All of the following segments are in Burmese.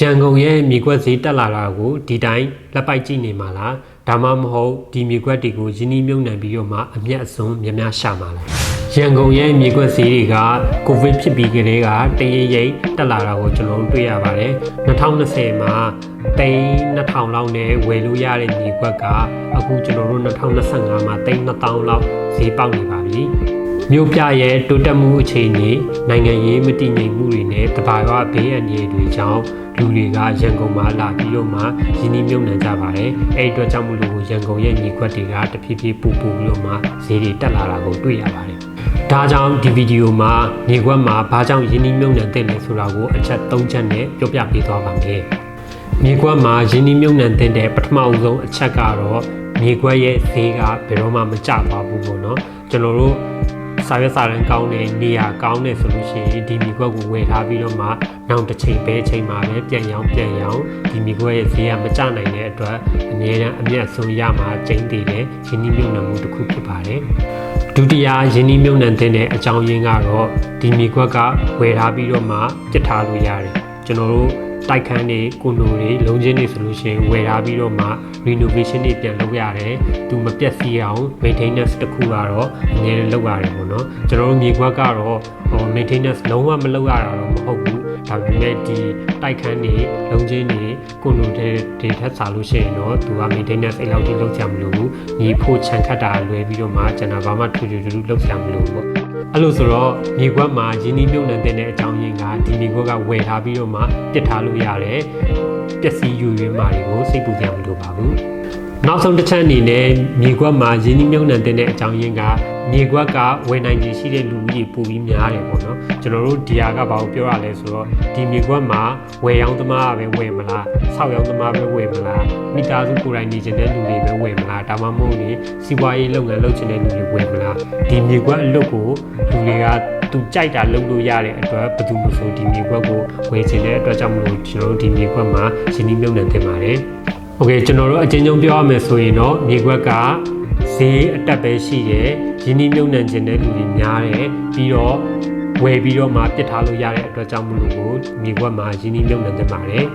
ရန်ကုန်ရဲ့မြေကွက်ဈေးတက်လာတာကိုဒီတိုင်းလက်ပိုက်ကြည့်နေမှာလားဒါမှမဟုတ်ဒီမြေကွက်တွေကိုရင်းနှီးမြုပ်နှံပြီးတော့မှအမျက်အစွန်းများများရှာမှာလားရန်ကုန်ရဲ့မြေကွက်ဈေးတွေကကိုဗစ်ဖြစ်ပြီးကတည်းကတရရိပ်တက်လာတာကိုကျွန်တော်တို့တွေ့ရပါတယ်2020မှာတိန်း2000လောက်နဲ့ဝယ်လို့ရတဲ့မြေကွက်ကအခုကျွန်တော်တို့2025မှာတိန်း2000လောက်ဈေးပေါက်နေပါပြီ မြို့ပြရဲ့တိုးတက်မှုအခြေအနေနိုင်ငံရေးမတည်ငြိမ်မှုတွေနဲ့တဘာဝဘေးအန္တရာယ်တွေကြောင့်လူတွေကရန်ကုန်မှာလာပြီးတော့မှရင်းနှီးမြှုပ်နှံကြပါတယ်။အဲဒီအတွက်ကြောင့်မလို့ရန်ကုန်ရဲ့ညီခွက်တွေကတဖြည်းဖြည်းပူပူပြီးတော့မှဈေးတွေတက်လာတာကိုတွေ့ရပါတယ်။ဒါကြောင့်ဒီဗီဒီယိုမှာညီခွက်မှာဘာကြောင့်ရင်းနှီးမြှုပ်နှံတဲ့လဲဆိုတာကိုအချက်၃ချက်နဲ့ပြောပြပေးသွားပါမယ်။မြေကွက်မှာရင်းနှီးမြုပ်နှံတဲ့ပထမအဦးဆုံးအချက်ကတော့မြေကွက်ရဲ့ဈေးကဘယ်တော့မှမကျသွားဘူးပေါ့နော်ကျွန်တော်တို့ စာရွက်စာတမ်းကောင်းတဲ့နေရာကောင်းတဲ့ဆိုလို့ရှိရင်ဒီမြေကွက်ကိုဝယ်ထားပြီးတော့မှနောက်တစ်ချိန်ပဲချိန်မှာပဲပြန်ရောင်းပြန်ရောင်းဒီမြေကွက်ရဲ့ဈေးကမကျနိုင်တဲ့အတွက်အနည်းတမ်းအမျက်ဆုံးရမှာကျင်းတည်တဲ့ရင်းနှီးမြုပ်နှံမှုတစ်ခုဖြစ်ပါတယ်ဒုတိယရင်းနှီးမြုပ်နှံတဲ့အကြောင်းရင်းကတော့ဒီမြေကွက်ကဝယ်ထားပြီးတော့မှပြစ်ထားလို့ရတယ်ကျွန်တော်တို့ တိုက်ခန်းတွေကိုနိုတွေလုံးချင်းတွေဆိုလို့ရှိရင်ဝယ်ထားပြီးတော့မှ renovation တွေပြန်လုပ်ရတယ်သူမပြတ်စီအောင် maintenance တစ်ခုကတော့အများကြီးလုပ်ရတယ်ပေါ့နော်ကျွန်တော်တို့မြေခွက်ကတော့ဟို maintenance လုံးဝမလုပ်ရတာတော့မဟုတ်ဘူးဒါပေမဲ့ဒီတိုက်ခန်းတွေလုံးချင်းတွေကိုနိုတွေတွေထပ်စားလို့ရှိရင်တော့သူက maintenance အဲ့လောက်ထိလုပ်ကြမလို့ဘူးညီဖို့ခြံခတ်တာလွယ်ပြီးတော့မှကျွန်တော်ဘာမှထူးထူးထူးထူးလုပ်ကြမလို့ပေါ့ အဲ့လိုဆိုတော့မြေခွက်မှာရင်းနှီးမြုပ်နှံတဲ့အကြောင်းရင်းကဒီမြေခွက်ကဝယ်ထားပြီးတော့မှပြစ်ထားလို့ရတယ်ပျက်စီးယူရင်းမာတွေကိုစိတ်ပူကြမလို့ပါဘူး နောက်ဆုံးတစ်ချက်အနေနဲ့မြေခွက်မှာရင်းနှီးမြုပ်နှံတဲ့အကြောင်းရင်းကမြေခွက်ကဝယ်နိုင်ခြေရှိတဲ့လူကြီးပိုပြီးများတယ်ပေါ့နော်ကျွန်တော်တို့ဒီဟာကဘာကိုပြောရလဲဆိုတော့ဒီမြေခွက်မှာဝယ်ရောင်းသမားကပဲဝယ်မလားဆောက်ရောင်းသမားပဲဝယ်မလားမိသားစုကိုယ်တိုင်နေချင်တဲ့လူတွေပဲဝယ်မလားဒါမှမဟုတ်လေစီးပွားရေးလုပ်ငန်းလုပ်ချင်တဲ့လူတွေဝယ်မလားဒီမြေခွက်အလွတ်ကိုလူတွေကသူကြိုက်တာလုပ်လို့ရတဲ့အတွက်ဘယ်သူမှဆိုဒီမြေခွက်ကိုဝယ်ချင်တဲ့အတွက်ကြောင့်မလို့ကျွန်တော်တို့ဒီမြေခွက်မှာရှင်းနှီးမြုပ်နှံတင်ပါတယ် โอเคကျွန်တော်တို့အချင်းချင်းပြောရမယ်ဆိုရင်တော့မြေခွက်ကဈေးအတက်ပဲရှိတယ်ရင်းနှီးမြုပ်နှံခြင်းတဲ့လူတွေများတယ်ပြီးတော့ဝယ်ပြီးတော့မှပြစ်ထားလို့ရတဲ့အတွက်ကြောင့်မလို့ကိုမြေခွက်မှာရင်းနှီးမြုပ်နှံတင်ပါတယ်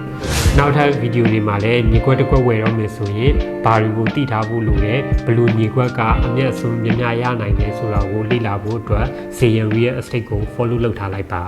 နောက်ထပ်ဗီဒီယိုတွေမှာလည်းမြေခွက်တစ်ခွက်ဝယ်တော့မယ်ဆိုရင်ဘာတွေကိုသိထားဖို့လိုတယ်ဘယ်လိုမြေခွက်ကအမျက်အစွန်းများများရနိုင်တယ်ဆိုတာကိုလေ့လာဖို့အတွက် Sayan Real Estate ကို follow လုပ်ထားလိုက်ပါ